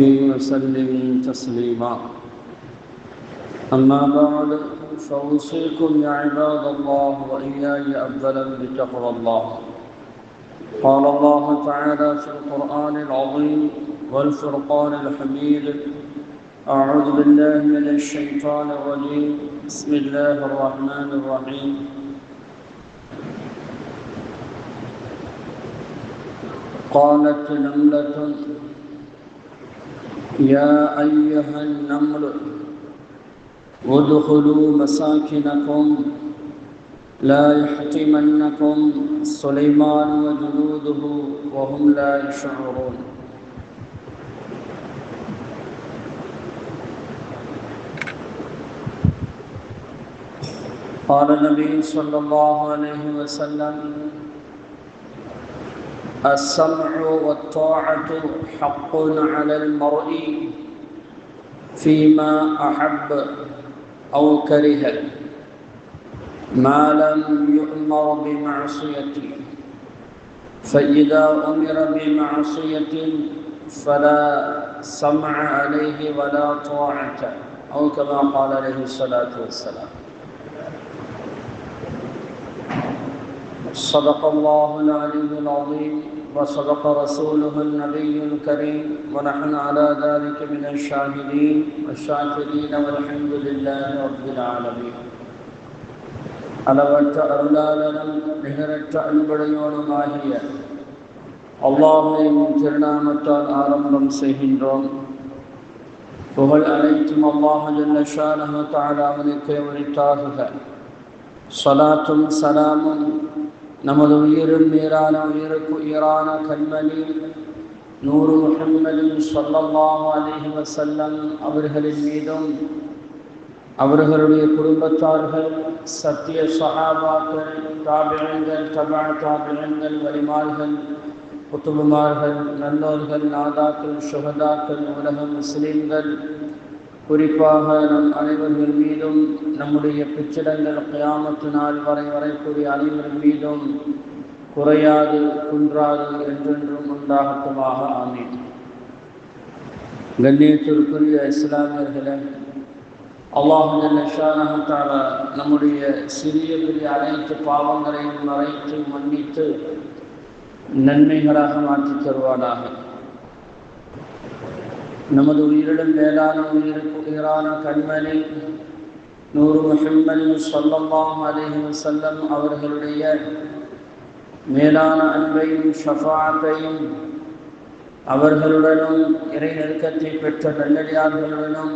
وسلم تسليما. أما بعد فأوصيكم يا عباد الله وإياي أولا بتقوى الله. قال الله تعالى في القرآن العظيم والفرقان الحميد أعوذ بالله من الشيطان الرجيم. بسم الله الرحمن الرحيم. قالت نملة يا أيها النمل ادخلوا مساكنكم لا يحتمنكم سليمان وجنوده وهم لا يشعرون. قال النبي صلى الله عليه وسلم السمع والطاعة حق على المرء فيما أحب أو كره. ما لم يؤمر بمعصية فإذا أمر بمعصية فلا سمع عليه ولا طاعة أو كما قال عليه الصلاة والسلام. صدق الله العلي العظيم. وصدق رسوله النبي الكريم ونحن على ذلك من الشاهدين والشاكرين والحمد لله رب العالمين அளவற்ற அருளாளனும் நிகரற்ற அன்புடையோனுமாகிய அல்லாஹின் திருநாமத்தால் ஆரம்பம் செய்கின்றோம் புகழ் அனைத்தும் அல்லாஹு தாலாவனுக்கு உரித்தாகுக சலாத்தும் சலாமும் நமது உயிரும் மீறான உயிருக்கு உயிரான கண்மணி நூறு முகம்மதின் சொல்லல்லாஹு அலிஹி வசல்லம் அவர்களின் மீதும் அவர்களுடைய குடும்பத்தார்கள் சத்திய சகாபாக்கள் தாபிழங்கள் தபா தாபிழங்கள் வலிமார்கள் புத்துபுமார்கள் நல்லோர்கள் நாதாக்கள் சுகதாக்கள் உலக முஸ்லீம்கள் குறிப்பாக நம் அனைவர்கள் மீதும் நம்முடைய பிச்சிடங்கள் கயாமத்து நாள் வரை வரைக்கூடிய அனைவர் மீதும் குறையாது குன்றாது என்றென்றும் உண்டாகட்டுமாக ஆமீன். கண்ணியத்திற்குரிய இஸ்லாமியர்களே அல்லாஹால நம்முடைய சிறிய பெரிய அனைத்து பாவங்களையும் மறைத்து மன்னித்து நன்மைகளாக மாற்றித் தருவானாக. நமது உயிரிடம் மேலான உயிருக்கு உயிரான கண்மணி நூறு முஹம்மது சொல்லல்லாம் அலிஹி வசல்லம் அவர்களுடைய மேலான அன்பையும் ஷஃபாத்தையும் அவர்களுடனும் இறை நெருக்கத்தை பெற்ற நல்லடியார்களுடனும்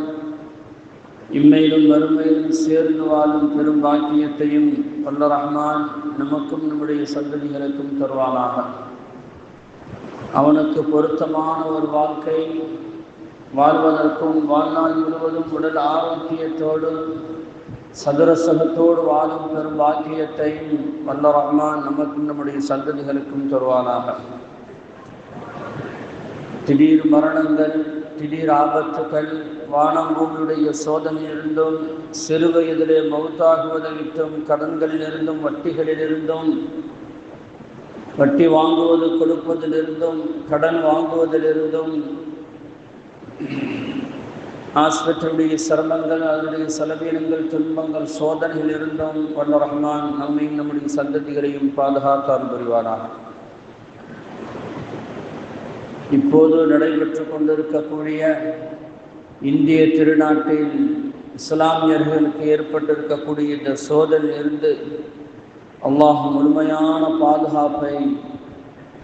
இம்மையிலும் வறுமையிலும் சேர்ந்து வாழும் பெரும் பாக்கியத்தையும் வல்ல ரஹ்மான் நமக்கும் நம்முடைய சந்ததிகளுக்கும் தருவானாக. அவனுக்கு பொருத்தமான ஒரு வாழ்க்கை வாழ்வதற்கும் வாழ்நாள் முழுவதும் உடல் ஆரோக்கியத்தோடு சதுரசகத்தோடு வாழும் பெரும் பாக்கியத்தை வல்ல ரஹ்மான் நமக்கும் நம்முடைய சந்ததிகளுக்கும் தருவானாக. திடீர் மரணங்கள் திடீர் ஆபத்துக்கள் வானம்பூமியுடைய சோதனையிலிருந்தும் சிறு வயதிலே மௌத்தாகுவதை விட்டும் கடன்களிலிருந்தும் வட்டிகளிலிருந்தும் வட்டி வாங்குவது கொடுப்பதிலிருந்தும் கடன் வாங்குவதிலிருந்தும் ஹாஸ்பிட்டலுடைய சிரமங்கள் அதனுடைய செலவீனங்கள் துன்பங்கள் சோதனைகள் இருந்தும் வல்ல ரஹ்மான் நம்மையும் நம்முடைய சந்ததிகளையும் பாதுகாத்தார் புரிவாராக இப்போது நடைபெற்று கொண்டிருக்கக்கூடிய இந்திய திருநாட்டில் இஸ்லாமியர்களுக்கு ஏற்பட்டிருக்கக்கூடிய இந்த சோதனையிலிருந்து அல்லாஹ் முழுமையான பாதுகாப்பை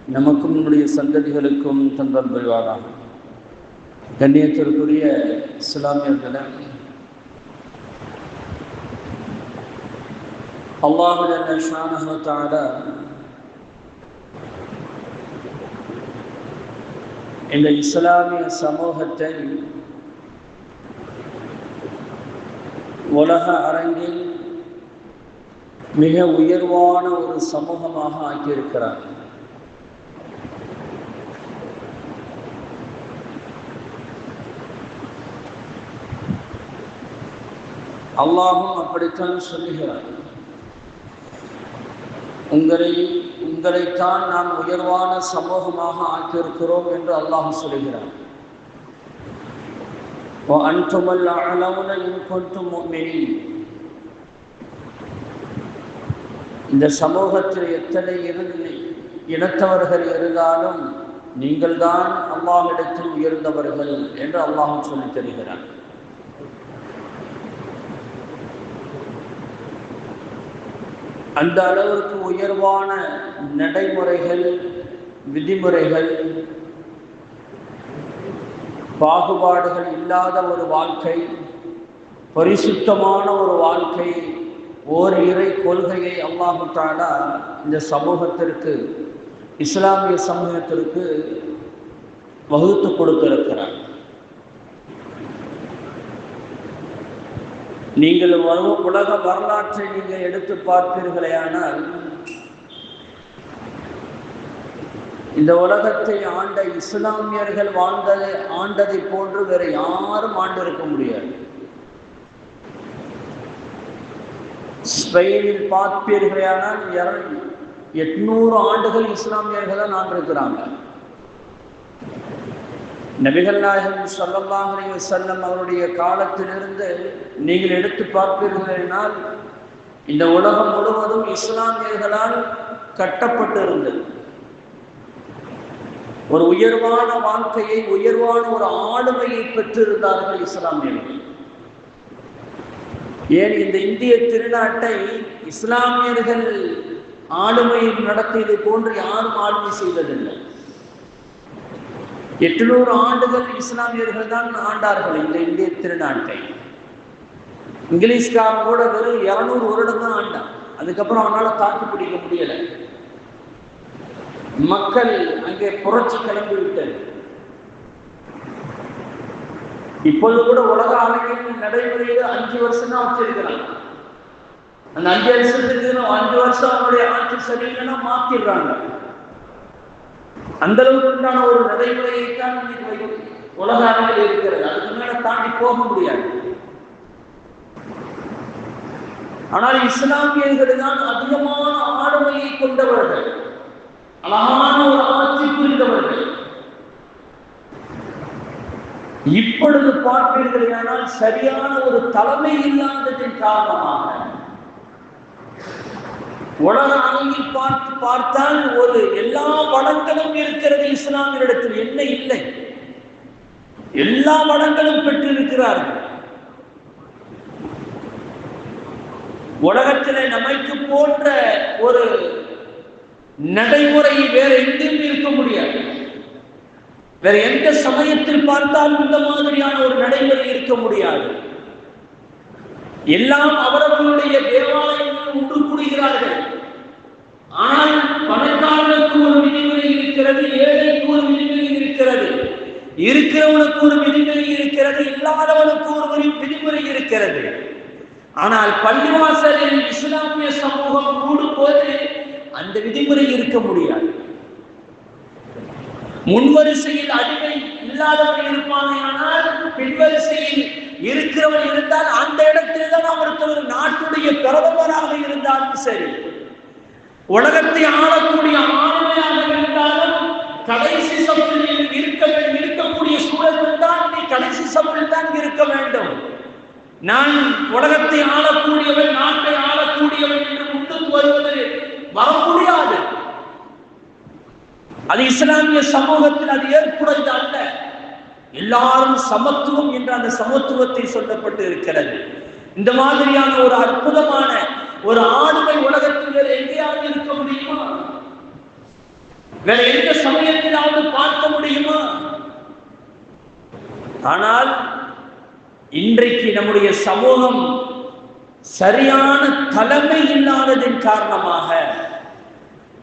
நமக்கும் நம்முடைய சந்ததிகளுக்கும் தந்தல் புரிவாராக கண்ணியத்திற்குரிய இஸ்லாமியர்களே அல்லாஹுடான இந்த இஸ்லாமிய சமூகத்தை உலக அரங்கில் மிக உயர்வான ஒரு சமூகமாக ஆக்கியிருக்கிறார் அல்லாஹும் அப்படித்தான் சொல்லுகிறார். உங்களை உங்களைத்தான் நாம் உயர்வான சமூகமாக ஆக்கியிருக்கிறோம் என்று அல்லாஹ் சொல்கிறார் அன்றுமல் அளவுன இன்கொண்டும் இந்த சமூகத்தில் எத்தனை இருந்து இனத்தவர்கள் இருந்தாலும் நீங்கள்தான் அல்லாஹிடத்தில் உயர்ந்தவர்கள் என்று அல்லாஹும் சொல்லித் தருகிறார் அந்த அளவிற்கு உயர்வான நடைமுறைகள் விதிமுறைகள் பாகுபாடுகள் இல்லாத ஒரு வாழ்க்கை பரிசுத்தமான ஒரு வாழ்க்கை ஓர் இறை கொள்கையை அல்லாஹு இந்த சமூகத்திற்கு இஸ்லாமிய சமூகத்திற்கு வகுத்து கொடுத்திருக்கிறார். நீங்கள் உலக வரலாற்றை நீங்கள் எடுத்து பார்ப்பீர்களே ஆனால் இந்த உலகத்தை ஆண்ட இஸ்லாமியர்கள் வாழ்ந்ததை ஆண்டதை போன்று வேற யாரும் ஆண்டிருக்க முடியாது. ஸ்பெயினில் பார்ப்பீர்களானால் எட்நூறு ஆண்டுகள் இஸ்லாமியர்கள் தான் ஆண்டிருக்கிறாங்க. நபிகள் நாயகம் சொல்லல்லாஹ் செல்லம் அவருடைய காலத்திலிருந்து நீங்கள் எடுத்து பார்ப்பீர்களால் இந்த உலகம் முழுவதும் இஸ்லாமியர்களால் கட்டப்பட்டிருந்தது. ஒரு உயர்வான வாழ்க்கையை உயர்வான ஒரு ஆளுமையை பெற்றிருந்தார்கள் இஸ்லாமியர்கள். ஏன் இந்த இந்திய திருநாட்டை இஸ்லாமியர்கள் ஆளுமையில் நடத்தியது போன்று யாரும் ஆளுமை செய்ததில்லை? எட்டுநூறு ஆண்டுகள் இஸ்லாமியர்கள் தான் ஆண்டார்கள். இந்த இந்திய திருநாட்டை. இங்கிலீஷ்காரன் கூட வெறும் இருநூறு வருடம் தான் ஆண்டான். அதுக்கப்புறம் அவனால தாக்கு பிடிக்க முடியல. மக்கள் அங்கே புரட்சி கிளம்பி விட்டது. இப்பொழுது கூட உலக அளவில் நடைமுறையில அஞ்சு வருஷம் தான் வச்சிருக்கிறாங்க அந்த அஞ்சு வருஷத்துக்கு அஞ்சு வருஷம் அவங்களுடைய ஆட்சி சரியில்லைன்னா மாத்திடுறாங்க. அந்த அளவுக்குண்டான ஒரு நடைமுறையைத்தான் உலக அளவில் இருக்கிறது. அதுக்கு மேல தாண்டி போக முடியாது. ஆனால் இஸ்லாமியர்கள் தான் அதிகமான ஆளுமையை கொண்டவர்கள். அழகான ஒரு ஆட்சி புரிந்தவர்கள். இப்பொழுது பார்ப்பீர்களானால் சரியான ஒரு தலைமை இல்லாததின் காரணமாக உலக அளவில் பார்த்து பார்த்தால் ஒரு எல்லா வளங்களும் இருக்கிறது இஸ்லாமியரிடத்தில். என்ன இல்லை? எல்லா வளங்களும் பெற்றிருக்கிறார்கள். உலகத்திலே நமக்கு போன்ற ஒரு நடைமுறை வேற எங்கேயும் இருக்க முடியாது. வேற எந்த சமயத்தில் பார்த்தாலும் இந்த மாதிரியான ஒரு நடைமுறை இருக்க முடியாது. எல்லாம் அவரவர்களுடைய தேவாலயங்கள் ஒன்று கூடுகிறார்கள். ஆனால் பணக்காரனுக்கு ஒரு விதிமுறை இருக்கிறது ஏழைக்கு ஒரு விதிமுறை இருக்கிறது. இருக்கிறவனுக்கு ஒரு விதிமுறை இருக்கிறது இல்லாதவனுக்கு ஒரு விதிமுறை இருக்கிறது. ஆனால் பள்ளிவாசலில் இஸ்லாமிய சமூகம் கூடும் போது அந்த விதிமுறை இருக்க முடியாது. முன்வரிசையில் அடிமை இல்லாதவன் இருப்பானே ஆனால் பின்வரிசையில் இருக்கிறவன் இருந்தால் அந்த இடத்தில்தான் அவருக்கு ஒரு நாட்டுடைய பிரதமராக இருந்தாலும் சரி. உலகத்தை ஆளக்கூடிய ஆளுமையாக இருந்தாலும் கடைசி சபையில் இருக்க இருக்கக்கூடிய சூழல் தான் நீ கடைசி சபையில் தான் இருக்க வேண்டும். நான் உலகத்தை ஆளக்கூடியவன் நாட்டை ஆளக்கூடியவன் என்று முன்னுக்கு வருவது வர முடியாது. அது இஸ்லாமிய சமூகத்தில் அது ஏற்புடையது அல்ல. எல்லாரும் சமத்துவம் என்ற அந்த சமத்துவத்தை சொல்லப்பட்டு இருக்கிறது. இந்த மாதிரியான ஒரு அற்புதமான ஒரு ஆளுமை உலகத்தில் வேற எங்கேயாவது இருக்க முடியுமா? வேற எந்த சமயத்திலாவது பார்க்க முடியுமா? ஆனால் இன்றைக்கு நம்முடைய சமூகம் சரியான தலைமை இல்லாததின் காரணமாக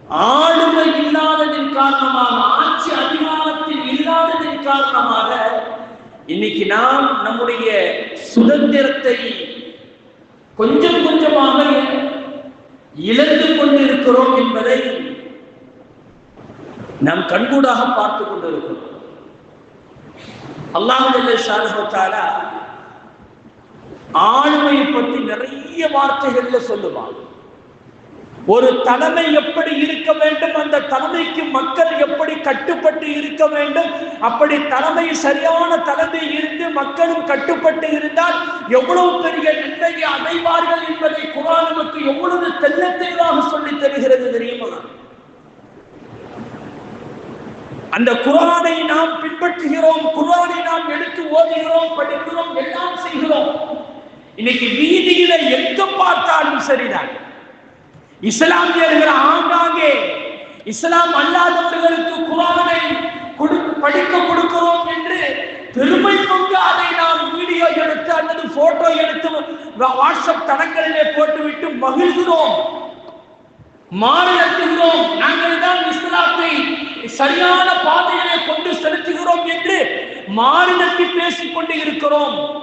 ஆளுமை இல்லாததின் காரணமாக ஆட்சி அதிகாரத்தில் இல்லாததின் காரணமாக இன்னைக்கு நாம் நம்முடைய சுதந்திரத்தை கொஞ்சம் கொஞ்சமாக இழந்து கொண்டிருக்கிறோம் என்பதை நாம் கண்கூடாக பார்த்து கொண்டிருக்கிறோம். அல்லாஹால ஆளுமையை பற்றி நிறைய வார்த்தைகள்ல சொல்லுவாங்க ஒரு தலைமை எப்படி இருக்க வேண்டும் அந்த தலைமைக்கு மக்கள் எப்படி கட்டுப்பட்டு இருக்க வேண்டும்? அப்படி தலைமை சரியான தலைமை இருந்து மக்களும் கட்டுப்பட்டு இருந்தால் எவ்வளவு பெரிய நன்மையை அடைவார்கள் என்பதை குரான் நமக்கு எவ்வளவு தெல்ல தெளிவாக தருகிறது தெரியுமா? அந்த குரானை நாம் பின்பற்றுகிறோம் குரானை நாம் எடுத்து ஓதுகிறோம் படிக்கிறோம் எல்லாம் செய்கிறோம். இன்னைக்கு வீதியில எங்க பார்த்தாலும் சரிதான். இஸ்லாமியர்கள் ஆங்காங்கே இஸ்லாம் அல்லாதவர்களுக்கு குரானை கொடு- படிக்க கொடுக்கிறோம் என்று பெருமை கொண்டு அதை நாம் வீடியோ எடுத்து அல்லது போட்டோ எடுத்து வாட்ஸ்அப் தடங்களிலே போட்டுவிட்டு மகிழ்கிறோம். மாநிலத்துகிறோம் நாங்கள் தான் இஸ்லாத்தை சரியான பாதையிலே கொண்டு செலுத்துகிறோம் என்று மாநிலத்தை பேசிக் கொண்டு இருக்கிறோம்.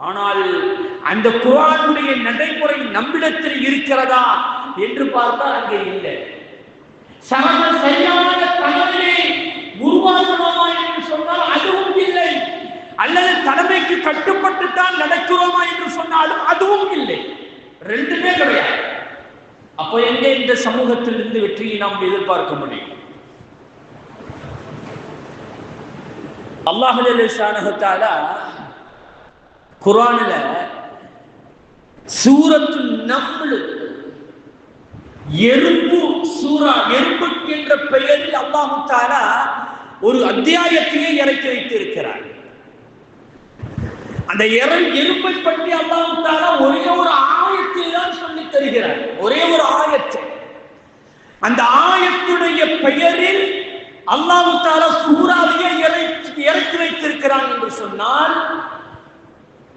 ஆனால் அந்த குரானுடைய நடைமுறை நம்மிடத்தில் இருக்கிறதா? என்று பார்த்தால் அங்கே இல்லை. சம சரியான தலைமையை உருவாக்கணுமா என்று சொன்னால் அதுவும் இல்லை. அல்லது தலைமைக்கு கட்டுப்பட்டு தான் நடக்கிறோமா என்று சொன்னாலும் அதுவும் இல்லை. ரெண்டுமே கிடையாது. அப்போ எங்கே இந்த சமூகத்தில் இருந்து வெற்றியை நாம் எதிர்பார்க்க முடியும்? அல்லாஹால குரானில சூரத்து நம்மளுக்கு எறும்பு சூரா எறும்புக்கு என்ற பெயரில் அல்லாஹு தாலா ஒரு அத்தியாயத்தையே இறக்கி வைத்திருக்கிறார். அந்த இறை எறும்பை பற்றி அல்லாஹு தாலா ஒரே ஒரு ஆயத்தில் தான் சொல்லி தருகிறார். ஒரே ஒரு ஆயத்தை அந்த ஆயத்துடைய பெயரில் அல்லாஹு தாலா சூறாவையே இறக்கி இறக்கி வைத்திருக்கிறான் என்று சொன்னால்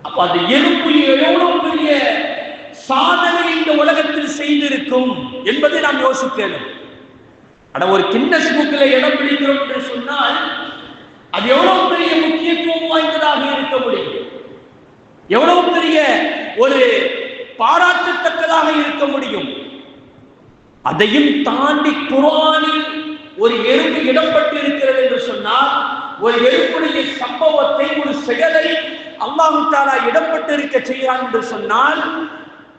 அப்ப அந்த எறும்பு எவ்வளவு பெரிய சாதனை இந்த உலகத்தில் செய்திருக்கும் என்பதை நாம் யோசிக்கணும் ஆனா ஒரு கிண்டஸ் புக்கில் இடம் பிடிக்கிறோம் என்று சொன்னால் அது எவ்வளவு பெரிய முக்கியத்துவம் வாய்ந்ததாக இருக்க முடியும்? எவ்வளவு பெரிய ஒரு பாராட்டத்தக்கதாக இருக்க முடியும்? அதையும் தாண்டி குரானில் ஒரு எறும்பு இடம்பட்டு இருக்கிறது என்று சொன்னால் ஒரு எறும்புடைய சம்பவத்தை ஒரு செயலை அல்லாஹு தாலா இடம்பட்டு இருக்க செய்கிறான் என்று சொன்னால்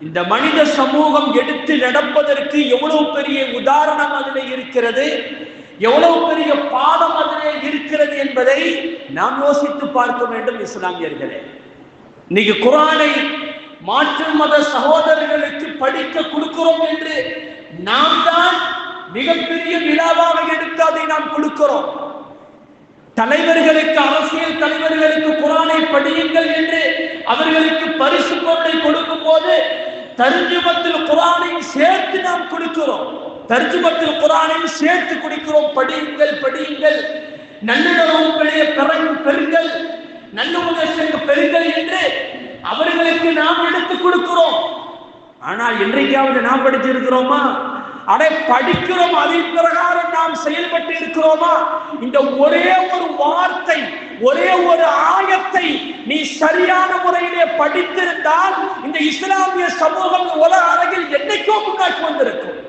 இந்த மனித சமூகம் எடுத்து நடப்பதற்கு எவ்வளவு பெரிய உதாரணம் அதில் இருக்கிறது? எவ்வளவு பெரிய பாடம் அதில் இருக்கிறது என்பதை நாம் யோசித்து பார்க்க வேண்டும் இஸ்லாமியர்களே. இன்னைக்கு குரானை மாற்று மத சகோதரர்களுக்கு படிக்க கொடுக்கிறோம் என்று நாம் தான் மிகப்பெரிய விழாவாக எடுத்து அதை நாம் கொடுக்கிறோம். தலைவர்களுக்கு அரசியல் தலைவர்களுக்கு குரானை படியுங்கள் என்று அவர்களுக்கு பரிசு பொருளை கொடுக்கும் போது தர்ஜுமத்தில் குரானையும் சேர்த்து நாம் கொடுக்கிறோம். தர்ஜுமத்தில் குரானையும் சேர்த்து கொடுக்கிறோம். படியுங்கள் படியுங்கள். நல்லுணர்வுகளைய பெறங் பெறுங்கள். நல்ல உதவி பெறுங்கள் என்று அவர்களுக்கு நாம் எடுத்து கொடுக்கிறோம். ஆனால் என்றைக்காவது நாம் படிச்சிருக்கிறோமா அடை படிக்கிறோம் அதன் பிரகாரம் நாம் செயல்பட்டு இருக்கிறோமா இந்த ஒரே ஒரு வார்த்தை ஒரே ஒரு ஆயத்தை நீ சரியான முறையிலே படித்திருந்தால் இந்த இஸ்லாமிய சமூகம் உலக அரங்கில் என்னைக்கோ முன்னாடி வந்திருக்கும்.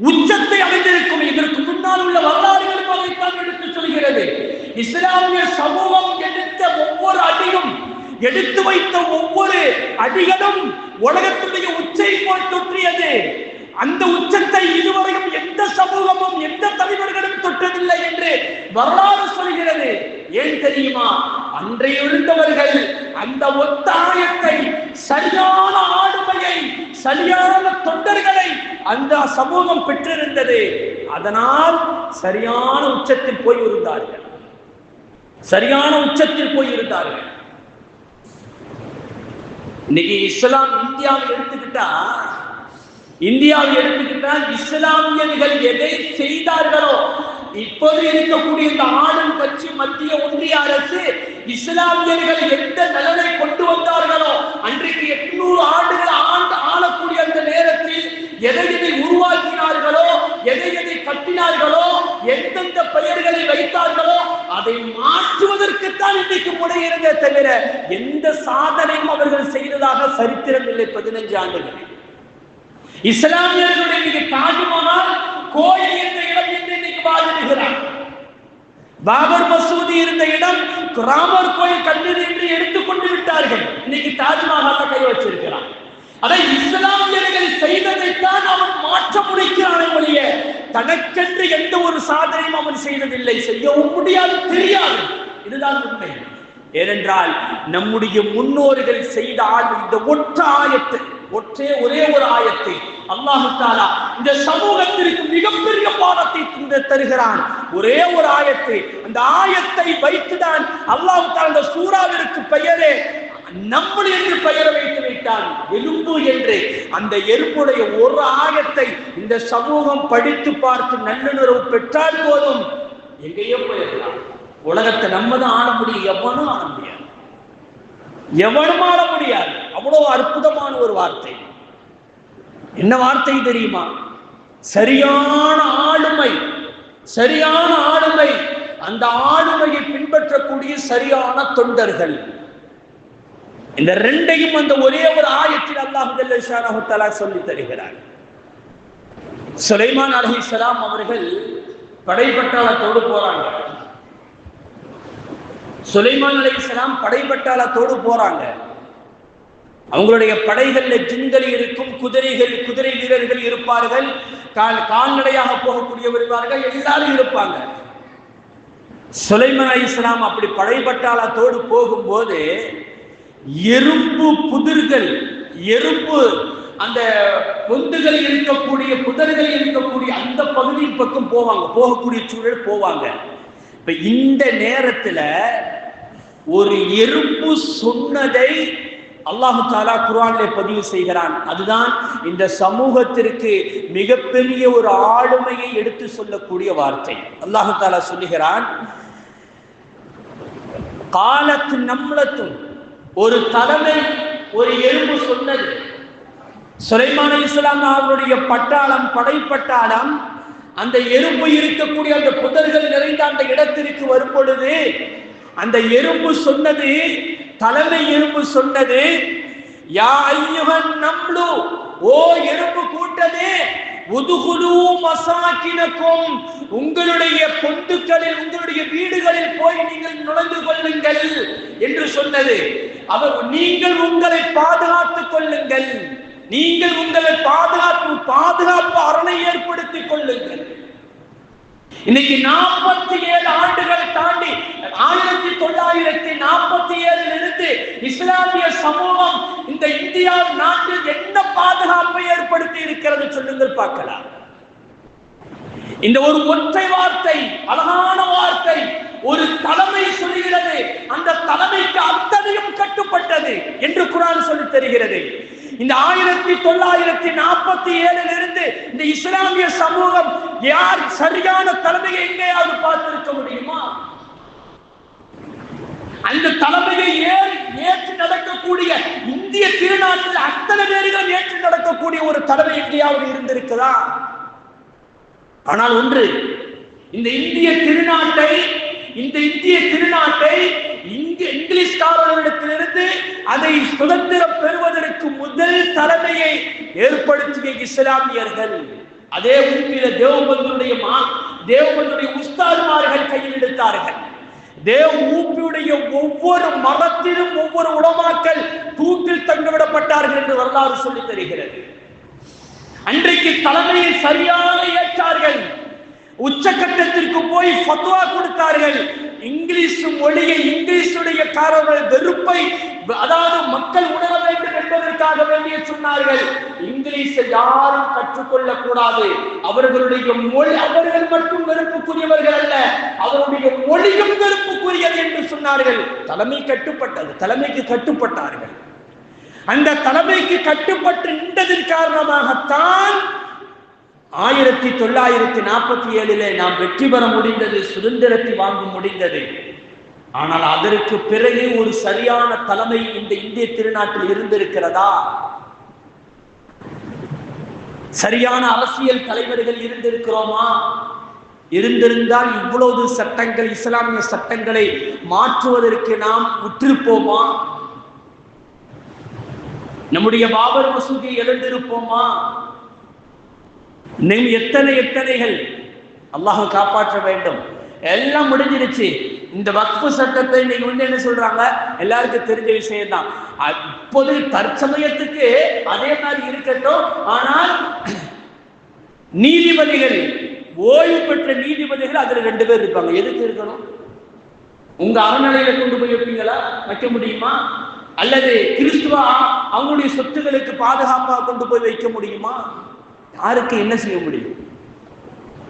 உச்சத்தை அடைந்திருக்கும். இதற்கு முன்னால் உள்ள வரலாறுகளும் அதைத்தான் எடுத்து சொல்கிறது. இஸ்லாமிய சமூகம் எடுத்த ஒவ்வொரு அடியும் எடுத்து வைத்த ஒவ்வொரு அடிகளும் உலகத்துடைய உச்சை போல் தொற்றியது அந்த உச்சத்தை இதுவரையும் எந்த சமூகமும் எந்த தலைவர்களும் தொட்டதில்லை என்று வரலாறு சொல்கிறது. ஏன் தெரியுமா? அன்றைய இருந்தவர்கள் அந்த ஒத்தாயத்தை சரியான ஆளுமையை சரியான தொண்டர்களை அந்த சமூகம் பெற்றிருந்தது. அதனால் சரியான உச்சத்தில் போய் இருந்தார்கள் சரியான உச்சத்தில் போய் இருந்தார்கள் இன்னைக்கு இஸ்லாம் இந்தியாவில் எடுத்துக்கிட்டா இந்தியாவில் எடுத்துக்கிட்டால் இஸ்லாமியர்கள் எதை செய்தார்களோ இப்போது இருக்கக்கூடிய இந்த ஆளும் கட்சி மத்திய ஒன்றிய அரசு இஸ்லாமியர்கள் எந்த நலனை கொண்டு வந்தார்களோ அன்றைக்கு எட்நூறு ஆண்டுகள் ஆண்டு ஆளக்கூடிய அந்த நேரத்தில் எதை எதை உருவாக்கினார்களோ எதை எதை கட்டினார்களோ எந்தெந்த பெயர்களை வைத்தார்களோ அதை மாற்றுவதற்குத்தான் இன்றைக்கு இருந்தே தவிர எந்த சாதனையும் அவர்கள் செய்ததாக சரித்திரம் இல்லை பதினஞ்சு ஆண்டுகள் இஸ்லாமியர்களுடைய இன்னைக்கு தாஜ்மஹால் கோயில் என்ற இடம் என்று இன்னைக்கு வாதிடுகிறார். பாபர் மசூதி இருந்த இடம் ராமர் கோயில் கண்ணீர் என்று எடுத்துக்கொண்டு விட்டார்கள். இன்னைக்கு தாஜ்மஹால கை வச்சிருக்கிறார். அதை இஸ்லாமியர்கள் செய்ததைத்தான் அவன் மாற்ற முடிக்கிறான் ஒழிய தனக்கென்று எந்த ஒரு சாதனையும் அவன் செய்ததில்லை. செய்யவும் முடியாது தெரியாது. இதுதான் உண்மை. ஏனென்றால் நம்முடைய முன்னோர்கள் செய்த ஆள் இந்த ஒற்ற ஆயத்தை ஒற்றே ஒரே ஒரு ஆயத்தை அல்லாஹு தாலா இந்த சமூகத்திற்கு மிகப்பெரிய பாடத்தை தந்து தருகிறான். ஒரே ஒரு ஆயத்தை அந்த ஆயத்தை வைத்துதான் அல்லாஹு தாலா அந்த சூறாவிற்கு பெயரே நம்மள் என்று பெயர் வைத்து விட்டான் எலும்பு என்று. அந்த எலும்புடைய ஒரு ஆயத்தை இந்த சமூகம் படித்து பார்த்து நல்லுணர்வு பெற்றால் போதும். எங்கேயோ போயிடலாம் உலகத்தை நம்ம தான் முடியும் எவனும் ஆள முடியாது. எவனும் ஆள முடியாது. அவ்வளவு அற்புதமான ஒரு வார்த்தை. என்ன வார்த்தை தெரியுமா? சரியான ஆளுமை. சரியான ஆளுமை. அந்த ஆளுமையை பின்பற்றக்கூடிய சரியான தொண்டர்கள். இந்த ரெண்டையும் அந்த ஒரே ஒரு ஆயத்தில் அல்லாஹ் சொல்லி தருகிறார். சுலைமான் அலஹிஸ்லாம் அவர்கள் படைப்பட்டாளத்தோடு போறாங்க சுலைமான் அலைஹிஸ்ஸலாம் படைப்பட்டாளத்தோடு போறாங்க. அவங்களுடைய படைகள்ல ஜிந்தல் இருக்கும் குதிரைகள் குதிரை வீரர்கள் இருப்பார்கள் கால் கால்நடையாக போகக்கூடியவர்கள் எல்லாரும் இருப்பாங்க. சுலைமன் அலி இஸ்லாம் அப்படி படைப்பட்டாளத்தோடு போகும்போது எறும்பு புதிர்கள் எறும்பு அந்த பொந்துகள் இருக்கக்கூடிய புதர்கள் இருக்கக்கூடிய அந்த பகுதியின் பக்கம் போவாங்க போகக்கூடிய சூழல் போவாங்க. இப்ப இந்த நேரத்துல ஒரு எறும்பு சொன்னதை அல்லாஹு தாலா குரான்ல பதிவு செய்கிறான். அதுதான் இந்த சமூகத்திற்கு மிகப்பெரிய ஒரு ஆளுமையை எடுத்து சொல்லக்கூடிய வார்த்தை. அல்லாஹு தாலா சொல்லுகிறான் காலத்து நம்மளத்தும் ஒரு தலைமை ஒரு எறும்பு சொன்னது. சுலைமான இஸ்லாம் அவருடைய பட்டாளம் படைப்பட்டாளம் அந்த எறும்பு இருக்கக்கூடிய அந்த புதர்கள் அந்த இடத்திற்கு வரும் பொழுது அந்த எறும்பு சொன்னது தலைமை எறும்பு சொன்னது யா ஐயுகன் நம்லு ஓ எறும்பு கூட்டதே உதுகுலு மசாக்கினக்கும் உங்களுடைய பொந்துக்களில் உங்களுடைய வீடுகளில் போய் நீங்கள் நுழைந்து கொள்ளுங்கள் என்று சொன்னது. அவர் நீங்கள் உங்களை பாதுகாத்துக் கொள்ளுங்கள். நீங்கள் உங்களை பாதுகாப்பு பாதுகாப்பு அரணை ஏற்படுத்திக் கொள்ளுங்கள். இன்னைக்கு நாற்பத்தி ஏழு ஆண்டுகள் தாண்டி ஆயிரத்தி தொள்ளாயிரத்தி நாற்பத்தி ஏழுல இருந்து இஸ்லாமிய சமூகம் இந்த இந்தியா நாட்டில் என்ன பாதுகாப்பை ஏற்படுத்தி இருக்கிறது சொல்லுங்கள் பார்க்கலாம். இந்த ஒரு ஒற்றை வார்த்தை அழகான வார்த்தை ஒரு தலைமை சொல்கிறது. அந்த தலைமைக்கு அத்தனையும் கட்டுப்பட்டது என்று குரான் சொல்லி தருகிறது. இந்த ஆயிரத்தி தொள்ளாயிரத்தி நாற்பத்தி ஏழில் இருந்து இந்த இஸ்லாமிய சமூகம் யார் சரியான தலைமையை எங்கேயாவது பார்த்திருக்க முடியுமா? அந்த தலைமையை ஏறி ஏற்று நடக்கக்கூடிய இந்திய திருநாட்டில் அத்தனை பேர்கள் ஏற்று நடக்கக்கூடிய ஒரு தலைமை எங்கேயாவது இருந்திருக்குதா? ஆனால் ஒன்று இந்த இந்திய திருநாட்டை இந்த இந்திய திருநாட்டை இங்கு இங்கிலீஷ்காரர்களிடத்திலிருந்து அதை சுதந்திரம் பெறுவதற்கு முதல் தலைமையை ஏற்படுத்திய இஸ்லாமியர்கள். அதே உண்மையில தேவபந்துடைய மா தேவபந்துடைய உஸ்தாதுமார்கள் கையில் எடுத்தார்கள். தேவ ஊப்பியுடைய ஒவ்வொரு மதத்திலும் ஒவ்வொரு உடமாக்கள் தூக்கில் தங்கவிடப்பட்டார்கள் என்று வரலாறு சொல்லி தருகிறது. அன்றைக்கு தலைமையை சரியாக ஏற்றார்கள். உச்சகட்டத்திற்கு போய் ஃபத்வா கொடுத்தார்கள். இங்கிலீஷ் மொழியை இங்கிலீஷுடைய காரர்கள் வெறுப்பை அதாவது மக்கள் உணர வேண்டும் என்பதற்காக வேண்டிய சொன்னார்கள். இங்கிலீஷை யாரும் கற்றுக்கொள்ள கூடாது அவர்களுடைய மொழி அவர்கள் மட்டும் வெறுப்புக்குரியவர்கள் அல்ல அவருடைய மொழியும் வெறுப்புக்குரியது என்று சொன்னார்கள். தலைமை கட்டுப்பட்டது தலைமைக்கு கட்டுப்பட்டார்கள். அந்த தலைமைக்கு கட்டுப்பட்டு நின்றதன் காரணமாகத்தான் ஆயிரத்தி தொள்ளாயிரத்தி நாற்பத்தி ஏழிலே நாம் வெற்றி பெற முடிந்தது சுதந்திரத்தை வாங்க முடிந்தது. ஆனால் அதற்கு பிறகு ஒரு சரியான தலைமை இந்த இந்திய திருநாட்டில் இருந்திருக்கிறதா? சரியான அரசியல் தலைவர்கள் இருந்திருக்கிறோமா? இருந்திருந்தால் இவ்வளவு சட்டங்கள் இஸ்லாமிய சட்டங்களை மாற்றுவதற்கு நாம் உற்றிருப்போமா? நம்முடைய பாபர் மசூதியை எழுந்திருப்போமா? இன்னும் எத்தனை எத்தனைகள் அல்லாஹ் காப்பாற்ற வேண்டும்? எல்லாம் முடிஞ்சிருச்சு. இந்த வக்ஃபு சட்டத்தை இன்னைக்கு வந்து என்ன சொல்றாங்க? எல்லாருக்கும் தெரிஞ்ச விஷயம் தான் இப்போது தற்சமயத்துக்கு அதே மாதிரி இருக்கட்டும். ஆனால் நீதிபதிகள் ஓய்வு பெற்ற நீதிபதிகள் அதுல ரெண்டு பேர் இருப்பாங்க. எதுக்கு இருக்கணும்? உங்க அறநிலையில கொண்டு போய் வைப்பீங்களா? வைக்க முடியுமா? அல்லது கிறிஸ்துவா அவங்களுடைய சொத்துகளுக்கு பாதுகாப்பாக கொண்டு போய் வைக்க முடியுமா? யாருக்கு என்ன செய்ய முடியும்?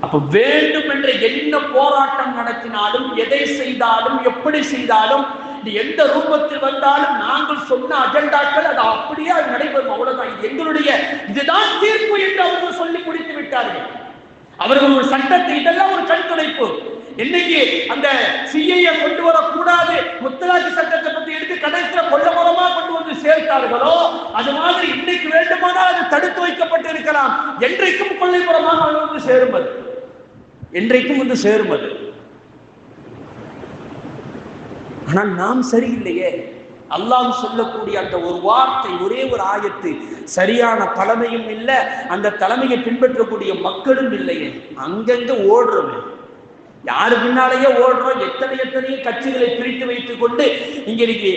அப்ப வேண்டும் என்ற என்ன போராட்டம் நடத்தினாலும் எதை செய்தாலும் எப்படி செய்தாலும் எந்த ரூபத்தில் வந்தாலும் நாங்கள் சொன்ன அஜெண்டாக்கள் அது அப்படியே நடைபெறும். அவ்வளவுதான். இது எங்களுடைய இதுதான் தீர்ப்பு என்று அவர்கள் சொல்லி முடித்து விட்டார்கள். அவர்கள் ஒரு சட்டத்தை இதெல்லாம் ஒரு கண்துடைப்பு. இன்னைக்கு அந்த சிஐயை கொண்டு வரக்கூடாது முத்தலாக்கு சட்டத்தை பத்தி எடுத்து கடைசியில கொள்ள மூலமா கொண்டு வந்து சேர்த்தார்களோ அது மாதிரி இன்னைக்கு வேண்டுமானால் அது தடுத்து வைக்கப்பட்டு இருக்கலாம். என்றைக்கும் கொள்ளைப்புறமாக வந்து சேரும் அது என்றைக்கும் வந்து சேரும் அது ஆனால் நாம் சரியில்லையே. அல்லாஹ் சொல்லக்கூடிய அந்த ஒரு வார்த்தை ஒரே ஒரு ஆயத்து சரியான தலைமையும் இல்லை அந்த தலைமையை பின்பற்றக்கூடிய மக்களும் இல்லையே. அங்கங்க ஓடுறவன் யாரு பின்னாலேயே ஓடுறோம்? எத்தனை எத்தனையோ கட்சிகளை பிரித்து வைத்துக் கொண்டு இன்னைக்கு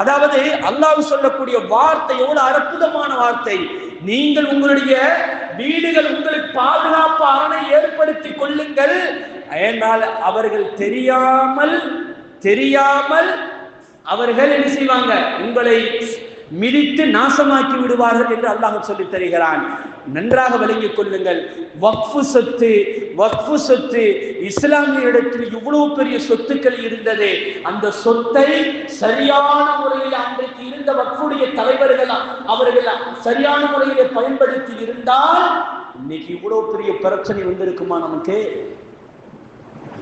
அதாவது அல்லாஹ் சொல்லக்கூடிய வார்த்தை எவ்வளவு அற்புதமான வார்த்தை. நீங்கள் உங்களுடைய வீடுகள் உங்களுக்கு பாதுகாப்பு அரணை ஏற்படுத்தி கொள்ளுங்கள். ஏனால் அவர்கள் தெரியாமல் தெரியாமல் அவர்கள் என்ன செய்வாங்க? உங்களை மிதித்து நாசமாக்கி விடுவார்கள் என்று அல்லாஹ் சொல்லி தருகிறான். நன்றாக விளங்கிக் கொள்ளுங்கள். வக்ஃபு சொத்து வக்ஃபு சொத்து இஸ்லாமிய இடத்தில் இவ்வளவு பெரிய சொத்துக்கள் இருந்தது. அந்த சொத்தை சரியான முறையில் அன்றைக்கு இருந்த வக்ஃபுடைய தலைவர்கள் அவர்கள் சரியான முறையில் பயன்படுத்தி இருந்தால் இன்னைக்கு இவ்வளவு பெரிய பிரச்சனை வந்திருக்குமா நமக்கு?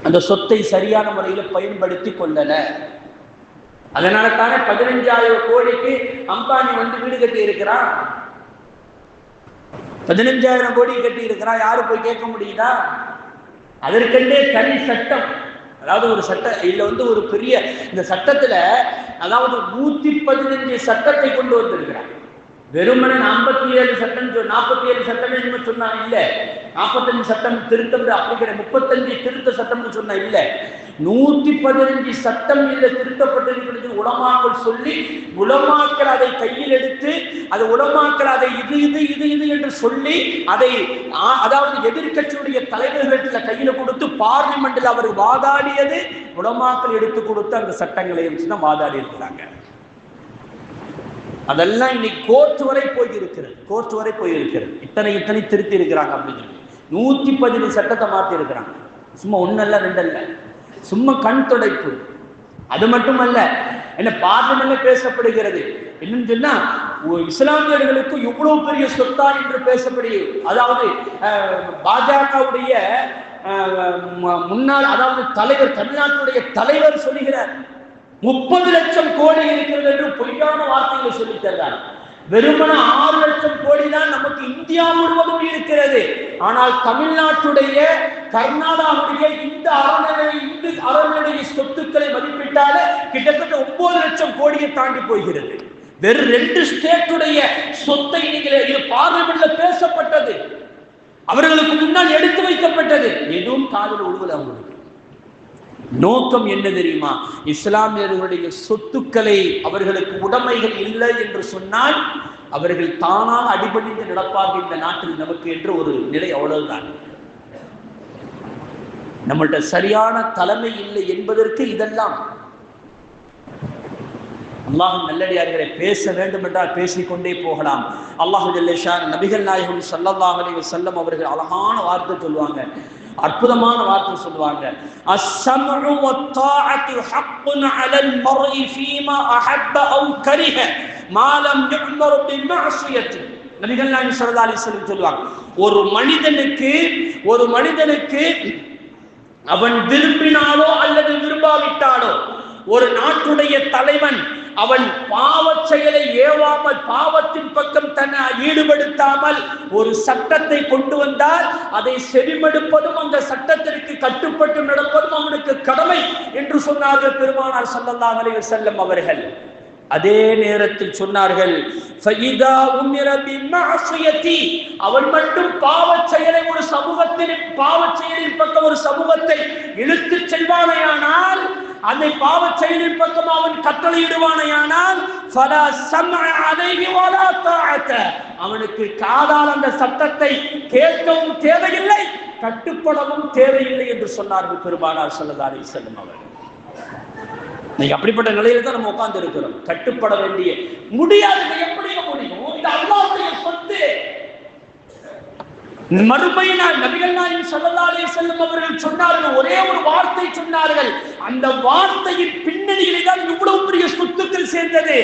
அந்த சொத்தை சரியான முறையில் பயன்படுத்தி கொண்டன அதனால தானே பதினஞ்சாயிரம் கோடிக்கு அம்பானி வந்து வீடு கட்டி இருக்கிறான் பதினஞ்சாயிரம் கோடி கட்டி இருக்கிறான் யாரும் போய் கேட்க முடியுதா? அதற்கென்றே தனி சட்டம். அதாவது ஒரு சட்ட இதுல வந்து ஒரு பெரிய இந்த சட்டத்துல அதாவது நூத்தி பதினஞ்சு சட்டத்தை கொண்டு வந்திருக்கிறான் வெறுமனே ஐம்பத்தி ஏழு சட்டம் நாற்பத்தி ஏழு சட்டம் என்ன சொன்னா இல்ல. நாற்பத்தஞ்சு சட்டம் திருத்தம் அப்படிங்கிற முப்பத்தஞ்சு திருத்த சட்டம்னு சொன்னா இல்ல. நூத்தி பதினஞ்சு சட்டம் இதுல திருத்தப்பட்டிருக்கிறது உலமாக்கள் சொல்லி உலமாக்கள் அதை கையில் எடுத்து அது உலமாக்கள் அதை இது இது இது இது என்று சொல்லி அதை அதாவது எதிர்கட்சியுடைய தலைவர்களிடத்துல கையில கொடுத்து பார்லிமெண்ட்ல அவர் வாதாடியது உலமாக்கள் எடுத்து கொடுத்து அந்த சட்டங்களை வாதாடி இருக்கிறாங்க. அதெல்லாம் இன்னைக்கு கோர்ட் வரை போயிருக்கிறது. கோர்ட் வரை போயிருக்கிறது. இத்தனை இத்தனை திருத்தி இருக்கிறாங்க அப்படின்னு சொல்லி. நூத்தி பதினஞ்சு சட்டத்தை மாத்தி இருக்கிறாங்க சும்மா ஒன்னல்ல ரெண்டல்ல. சும்மா கண் துடைப்பு. அது மட்டுமல்ல என்ன பார்லிமெண்ட்ல பேசப்படுகிறது? என்னன்னு சொன்னா இஸ்லாமியர்களுக்கு இவ்வளவு பெரிய சொத்தா என்று பேசப்படுகிறது. அதாவது பாஜகவுடைய முன்னாள் அதாவது தலைவர் தமிழ்நாட்டுடைய தலைவர் சொல்லுகிறார். முப்பது லட்சம் கோடி இருக்கிறது என்று பொய்யான வார்த்தைகளை சொல்லி தருகிறார் வெறுமன ஆறு லட்சம் கோடி தான் நமக்கு இந்தியா முழுவதும் இருக்கிறது. ஆனால் தமிழ்நாட்டுடைய கர்நாடகாவுடைய இந்த அறநிலை இந்து அறநிலை சொத்துக்களை மதிப்பிட்டாலே கிட்டத்தட்ட ஒன்பது லட்சம் கோடியை தாண்டி போகிறது. வெறும் ரெண்டு ஸ்டேட்டுடைய சொத்தை நீங்கள் இது பார்லிமெண்ட்ல பேசப்பட்டது. அவர்களுக்கு முன்னால் எடுத்து வைக்கப்பட்டது. எதுவும் காதல் உழுவல அவங்களுக்கு. நோக்கம் என்ன தெரியுமா? இஸ்லாமியர்களுடைய சொத்துக்களை அவர்களுக்கு உடைமைகள் இல்லை என்று சொன்னால் அவர்கள் தானாக அடிபணிந்து நடப்பார்கள் இந்த நாட்டில் நமக்கு என்று ஒரு நிலை அவ்வளவுதான். நம்மள்ட சரியான தலைமை இல்லை என்பதற்கு இதெல்லாம். அல்லாஹும் நல்லடியார்களை பேச வேண்டும் என்றால் பேசிக்கொண்டே போகலாம். அல்லாஹு நபிகள் நாயகம் சல்லல்லாஹ் அலி செல்லம் அவர்கள் அழகான வார்த்தை சொல்லுவாங்க. அற்புதமான வார்த்தை சொல்லுவாங்க. அஸ்ஸம்உ வத்தாஅத்து ஹக்குன் அலல் மர்இ ஃபீமா அஹப்ப அவ் கரிஹ மாலம் யு'மர் பிமஅசியத்தி நபிகள் நாயகம் ஸல்லல்லாஹு அலைஹி வஸல்லம் சொல்லுவாங்க. ஒரு மனிதனுக்கு ஒரு மனிதனுக்கு அவன் விரும்பினாலோ அல்லது விரும்பாவிட்டாலோ ஒரு நாட்டுடைய தலைவன் அவன் பாவ செயலை ஏவாமல் பாவத்தின் பக்கம் தன்னை ஈடுபடுத்தாமல் ஒரு சட்டத்தை கொண்டு வந்தால் அதை செவிமடுப்பதும் அந்த சட்டத்திற்கு கட்டுப்பட்டு நடப்பதும் அவனுக்கு கடமை என்று சொன்னார்கள் பெருமானார் சல்லல்லாஹு அலைஹி வஸல்லம் அவர்கள். அதே நேரத்தில் சொன்னார்கள் அவன் மட்டும் பாவ செயலை ஒரு சமூகத்தின் பாவ செயலின் பக்கம் ஒரு சமூகத்தை இழுத்து செல்வானையானால் அதை பாவ செயலின் பக்கம் அவன் கட்டளையிடுவானையானால் ஃபலா சம்அ அலைஹி வலா தாஅத. அவனுக்கு காதால் அந்த சத்தத்தை கேட்கவும் தேவையில்லை கட்டுப்படவும் தேவையில்லை என்று சொன்னார்கள் பெருமானார் ஸல்லல்லாஹு அலைஹி வஸல்லம் அவர்கள். இன்னைக்கு அப்படிப்பட்ட நிலையில தான் நம்ம உட்கார்ந்து இருக்கிறோம். கட்டுப்பட வேண்டிய முடியாது இது எப்படி முடியும். இந்த அல்லாஹ்வுடைய சொத்து மறுமை நாள் நபிகள் நாயகம் ஸல்லல்லாஹு செல்லும் அவர்கள் சொன்னார்கள் ஒரே ஒரு வார்த்தை சொன்னார்கள். அந்த வார்த்தையின் பின்னணியிலே தான் இவ்வளவு பெரிய சொத்துக்கள் சேர்ந்தது.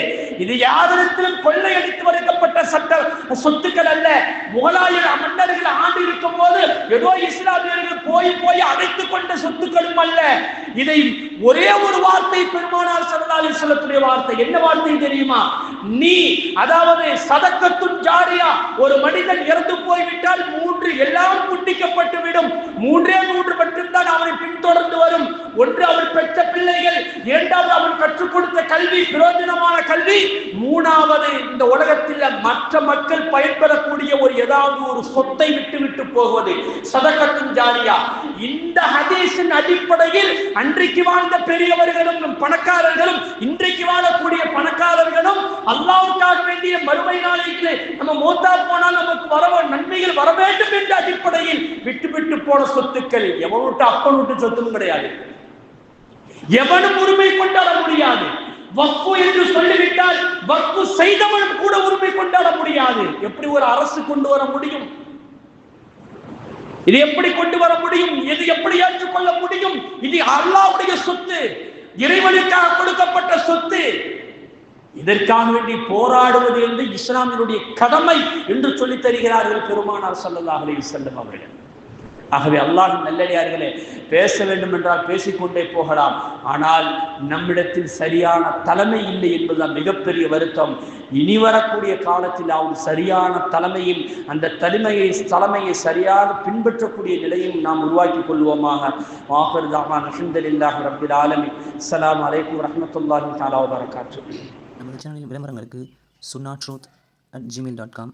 இது யாரிடத்திலும் கொள்ளையடித்து வரைக்கப்பட்ட சட்ட சொத்துக்கள் அல்ல. முகலாய மன்னர்கள் ஆண்டு இருக்கும் போது ஏதோ இஸ்லாமியர்கள் போய் போய் அடைத்துக் கொண்ட சொத்துக்களும் அல்ல. இதை ஒரே ஒரு வார்த்தை பெருமானார் ஸல்லல்லாஹு அலைஹி வார்த்தை. என்ன வார்த்தை தெரியுமா? நீ அதாவது சதக்கத்தும் ஜாரியா ஒரு மனிதன் இறந்து போய்விட்டால் மூன்று எல்லாம் துண்டிக்கப்பட்டு விடும். மூன்றே மூன்று மட்டும்தான் அவனை பின்தொடர்ந்து வரும். ஒன்று அவர் பெற்ற பிள்ளைகள் இரண்டாவது அவன் கற்றுக் கொடுத்த கல்வி பிரயோஜனமான கல்வி. மூணாவது இந்த உலகத்தில் மற்ற மக்கள் பயன்பெறக்கூடிய ஒரு ஏதாவது ஒரு சொத்தை விட்டு விட்டு போவது சதக்கத்தும் ஜாரியா. இந்த ஹதீஸின் அடிப்படையில் அன்றைக்கு வாழ்ந்த பெரியவர்களும் பணக்காரர்களும் இன்றைக்கு வாழக்கூடிய பணக்காரர்களும் அல்லாவுக்காக வேண்டிய மறுமை நாளைக்கு நம்ம மூத்தா போனால் நமக்கு வர நன்மைகள் வர வேண்டும் என்ற அடிப்படையில் விட்டு விட்டு போன சொத்துக்கள். எவன் விட்டு அப்பன் விட்டு சொத்தும் கிடையாது. எவனும் உரிமை கொண்டாட முடியாது. வக்கு என்று சொல்லிவிட்டால் வக்கு செய்தவன் கூட உரிமை கொண்டாட முடியாது. எப்படி ஒரு அரசு கொண்டு வர முடியும்? இது எப்படி கொண்டு வர முடியும்? இது எப்படி ஏற்றுக்கொள்ள முடியும்? இது அல்லாவுடைய சொத்து. இறைவனுக்காக கொடுக்கப்பட்ட சொத்து. இதற்காக வேண்டி போராடுவது என்று இஸ்லாமியனுடைய கடமை என்று சொல்லித் தருகிறார்கள் பெருமானார் ஸல்லல்லாஹு அலைஹி வஸல்லம் அவர்கள். ஆகவே அல்லாஹ் நல்லடியார்களே பேச வேண்டும் என்றால் பேசிக்கொண்டே போகலாம். ஆனால் நம்மிடத்தில் சரியான தலைமை இல்லை என்பதுதான் மிகப்பெரிய வருத்தம். இனி வரக்கூடிய காலத்தில் அவன் சரியான தலைமையில் அந்த தலைமையை தலைமையை சரியாக பின்பற்றக்கூடிய நிலையும் நாம் உருவாக்கி கொள்வோமாக. ஆஹர் தாமான் ரபில் ஆலமி சலாம் அலைக்கும் ரஹ்மத்துல்லாஹி தாலா வ பரகாத்துஹு நமது சேனலில் விளம்பரங்களுக்கு சுன்னா truth at Gmail dot com